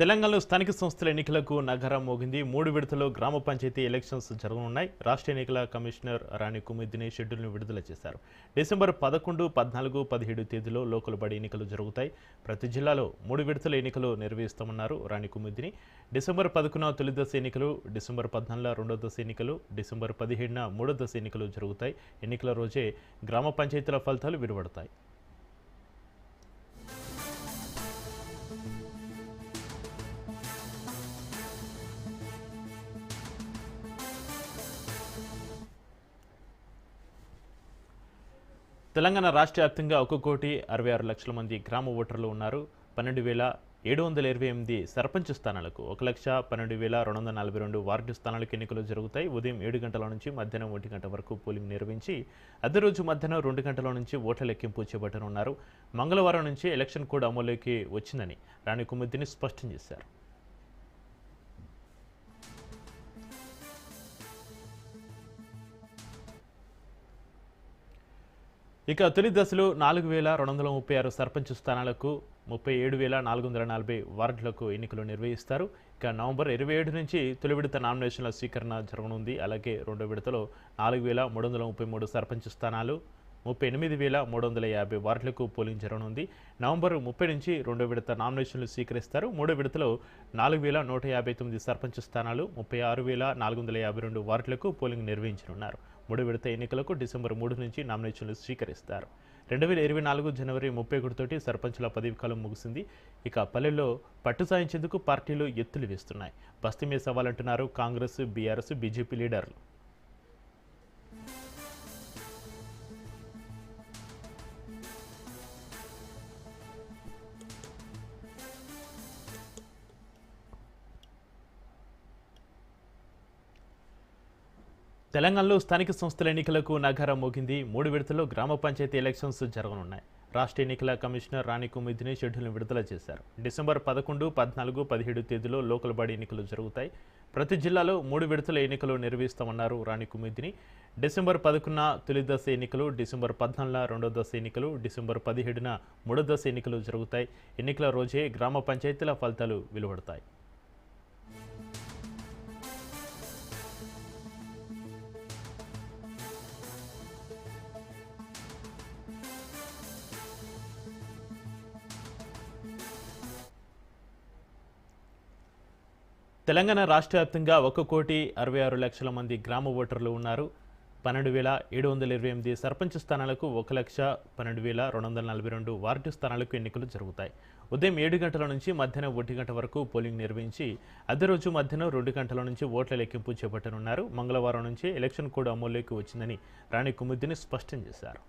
తెలంగాణలో స్థానిక సంస్థల ఎన్నికలకు నగరం మోగింది. మూడు విడతలో గ్రామ పంచాయతీ ఎలక్షన్స్ జరగనున్నాయి. రాష్ట్ర ఎన్నికల కమిషనర్ రాణి కుమిద్దిని షెడ్యూల్ను విడుదల చేశారు. డిసెంబర్ పదకొండు పద్నాలుగు పదిహేడు తేదీలో లోకల్ బడి ఎన్నికలు జరుగుతాయి. ప్రతి జిల్లాలో మూడు విడతల ఎన్నికలు నిర్వహిస్తామన్నారు రాణి కుమిద్దిని డిసెంబర్ పదకొండున తొలి దశ ఎన్నికలు డిసెంబర్ పద్నాలుగున రెండో దశ ఎన్నికలు డిసెంబర్ పదిహేడున మూడో దశ ఎన్నికలు జరుగుతాయి. ఎన్నికల రోజే గ్రామ పంచాయతీల ఫలితాలు వెలువడతాయి తెలంగాణ రాష్ట్ర వ్యాప్తంగా ఒక కోటి అరవై ఆరు లక్షల మంది గ్రామ ఓటర్లు ఉన్నారు. పన్నెండు వేల ఏడు వందల ఇరవై ఎనిమిది సర్పంచ్ స్థానాలకు ఒక లక్ష పన్నెండు వేల రెండు వందల నలభై రెండు వార్డు స్థానాలకు ఎన్నికలు జరుగుతాయి. ఉదయం ఏడు గంటల నుంచి మధ్యాహ్నం ఒంటి గంట వరకు పోలింగ్ నిర్వహించి అదే రోజు మధ్యాహ్నం రెండు గంటల నుంచి ఓట్ల లెక్కింపు చేపట్టనున్నారు. మంగళవారం నుంచి ఎలక్షన్ కోడ్ అమలులోకి వచ్చిందని రాణి కుముద్దిని స్పష్టం చేశారు. ఇక తొలి దశలో నాలుగు వేల రెండు వందల ముప్పై ఆరు సర్పంచ్ స్థానాలకు ముప్పై ఏడు వేల నాలుగు వందల నలభై వార్డులకు ఎన్నికలు నిర్వహిస్తారు. ఇక నవంబర్ ఇరవై ఏడు నుంచి తొలి విడత నామినేషన్ల స్వీకరణ జరగనుంది. అలాగే రెండో విడతలో నాలుగు వేల మూడు వందల ముప్పై మూడు సర్పంచ్ స్థానాలు ముప్పై ఎనిమిది వేల మూడు వందల యాభై వార్డులకు పోలింగ్ జరగనుంది. నవంబర్ ముప్పై నుంచి రెండో విడత నామినేషన్లు స్వీకరిస్తారు. మూడో విడతలో నాలుగు వేల నూట యాభై తొమ్మిది సర్పంచ్ స్థానాలు ముప్పై ఆరు వేల నాలుగు వందల యాభై రెండు వార్డులకు పోలింగ్ నిర్వహించనున్నారు. మూడు విడత ఎన్నికలకు డిసెంబర్ మూడు నుంచి నామినేషన్లు స్వీకరిస్తారు. రెండు వేల ఇరవై నాలుగు జనవరి ముప్పై ఒకటితోటి సర్పంచుల పదవి కాలం ముగిసింది. ఇక పల్లెల్లో పట్టు సాయించేందుకు పార్టీలు ఎత్తులు వేస్తున్నాయి. బస్తీ మీద సవాలంటున్నారు కాంగ్రెస్ బీఆర్ఎస్ బీజేపీ లీడర్లు. తెలంగాణలో స్థానిక సంస్థల ఎన్నికలకు నగరం మోగింది. మూడు విడతల్లో గ్రామ పంచాయతీ ఎలక్షన్స్ జరగనున్నాయి. రాష్ట్ర ఎన్నికల కమిషనర్ రాణికుమిధిని షెడ్యూల్ను విడుదల చేశారు. డిసెంబర్ పదకొండు పద్నాలుగు పదిహేడు తేదీలో లోకల్ బాడీ ఎన్నికలు జరుగుతాయి. ప్రతి జిల్లాలో మూడు విడతల ఎన్నికలు నిర్వహిస్తామన్నారు రాణికుమిధిని డిసెంబర్ పదకొండున తొలి దశ ఎన్నికలు డిసెంబర్ పద్నాలుగున రెండో దశ ఎన్నికలు డిసెంబర్ పదిహేడున మూడో దశ ఎన్నికలు జరుగుతాయి. ఎన్నికల రోజే గ్రామ పంచాయతీల ఫలితాలు వెలువడతాయి. తెలంగాణ రాష్ట్ర వ్యాప్తంగా ఒక కోటి అరవై ఆరు లక్షల మంది గ్రామ ఓటర్లు ఉన్నారు. పన్నెండు వేల ఏడు వందల ఇరవై ఎనిమిది సర్పంచ్ స్థానాలకు ఒక లక్ష పన్నెండు వేల రెండు వందల నలభై రెండు వార్డు స్థానాలకు ఎన్నికలు జరుగుతాయి. ఉదయం ఏడు గంటల నుంచి మధ్యాహ్నం ఒంటి గంట వరకు పోలింగ్ నిర్వహించి అదే రోజు మధ్యాహ్నం రెండు గంటల నుంచి ఓట్ల లెక్కింపు చేపట్టనున్నారు. మంగళవారం నుంచి ఎలక్షన్ కోడ్ అమల్లోకి వచ్చిందని రాణి కుముద్దిని స్పష్టం చేశారు.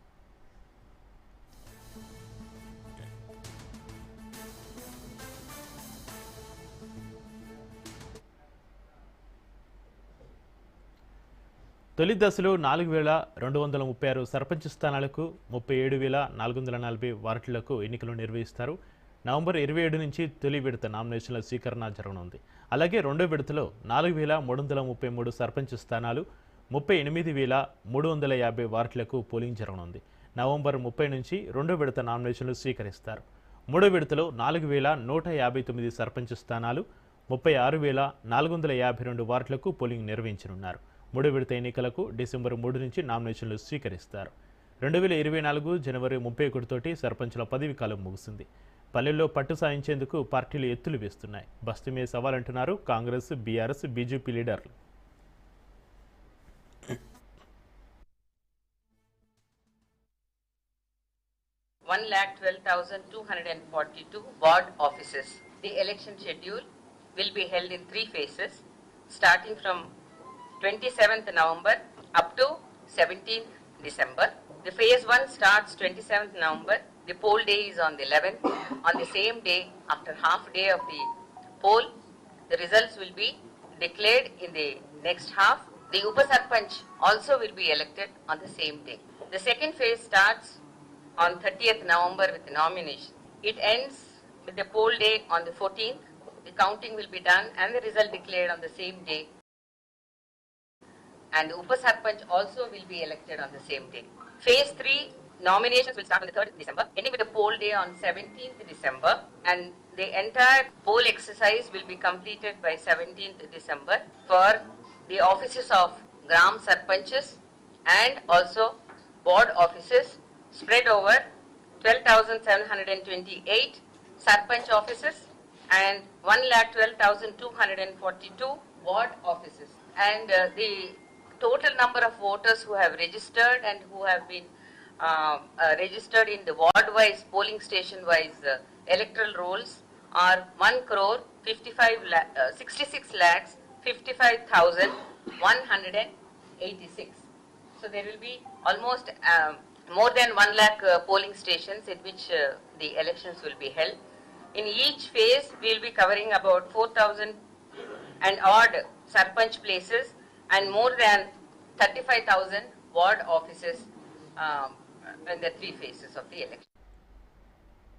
తొలి దశలో నాలుగు వేల రెండు వందల ముప్పై ఆరు సర్పంచ్ స్థానాలకు ముప్పై ఏడు వేల నాలుగు వందల నలభై వార్డులకు ఎన్నికలు నిర్వహిస్తారు. నవంబర్ ఇరవై ఏడు నుంచి తొలి విడత నామినేషన్ల స్వీకరణ జరగనుంది. అలాగే రెండో విడతలో నాలుగు వేల మూడు వందల ముప్పై మూడు సర్పంచ్ స్థానాలు ముప్పై ఎనిమిది వేల మూడు వందల యాభై వార్డులకు పోలింగ్ జరగనుంది. నవంబర్ ముప్పై నుంచి రెండో విడత నామినేషన్లు స్వీకరిస్తారు. మూడో విడతలో నాలుగు వేల నూట యాభై తొమ్మిది సర్పంచ్ స్థానాలు ముప్పై ఆరు వేల నాలుగు వందల యాభై రెండు వార్డులకు పోలింగ్ నిర్వహించనున్నారు. మూడు విడత ఎన్నికలకు డిసెంబర్ మూడు నుంచి నామినేషన్లు స్వీకరిస్తారు. రెండు వేల ఇరవై నాలుగు జనవరి ముప్పై ఒకటితోటి సర్పంచ్ల పదవి కాలం ముగిసింది పల్లెల్లో పట్టు సాధించేందుకు పార్టీలు ఎత్తులు వేస్తున్నాయి. బస్తు మీద సవాలంటున్నారు కాంగ్రెస్ బీఆర్ఎస్ బీజేపీ లీడర్లు. One lakh twelve thousand two hundred and forty two ward offices. The election schedule will be held in three phases starting from 27th November up to 17th December. The phase 1 starts 27th November. The poll day is on the 11th. on the same day, after half day of the poll, the results will be declared in the next half. The Upasarpanch also will be elected on the same day. The second phase starts on 30th November with the nomination. It ends with the poll day on the 14th. The counting will be done and the result declared on the same day and the Upa Sarpanch also will be elected on the same day. Phase 3 nominations will start on the 3rd of December, ending with a poll day on 17th December, and the entire poll exercise will be completed by 17th December for the offices of Gram Sarpanches and also board offices spread over 12,728 Sarpanch offices and 1,12,242 ward offices. And uh, the total number of voters who have registered and who have been uh, uh, registered in the ward-wise, polling station-wise uh, electoral rolls are 1 crore 55 la- uh, 66 lakhs 55,186. So there will be almost um, more than 1 lakh uh, polling stations in which uh, the elections will be held. In each phase, we will be covering about 4,000 and odd sarpanch places and more than 35,000 ward offices um, in the three phases of the election.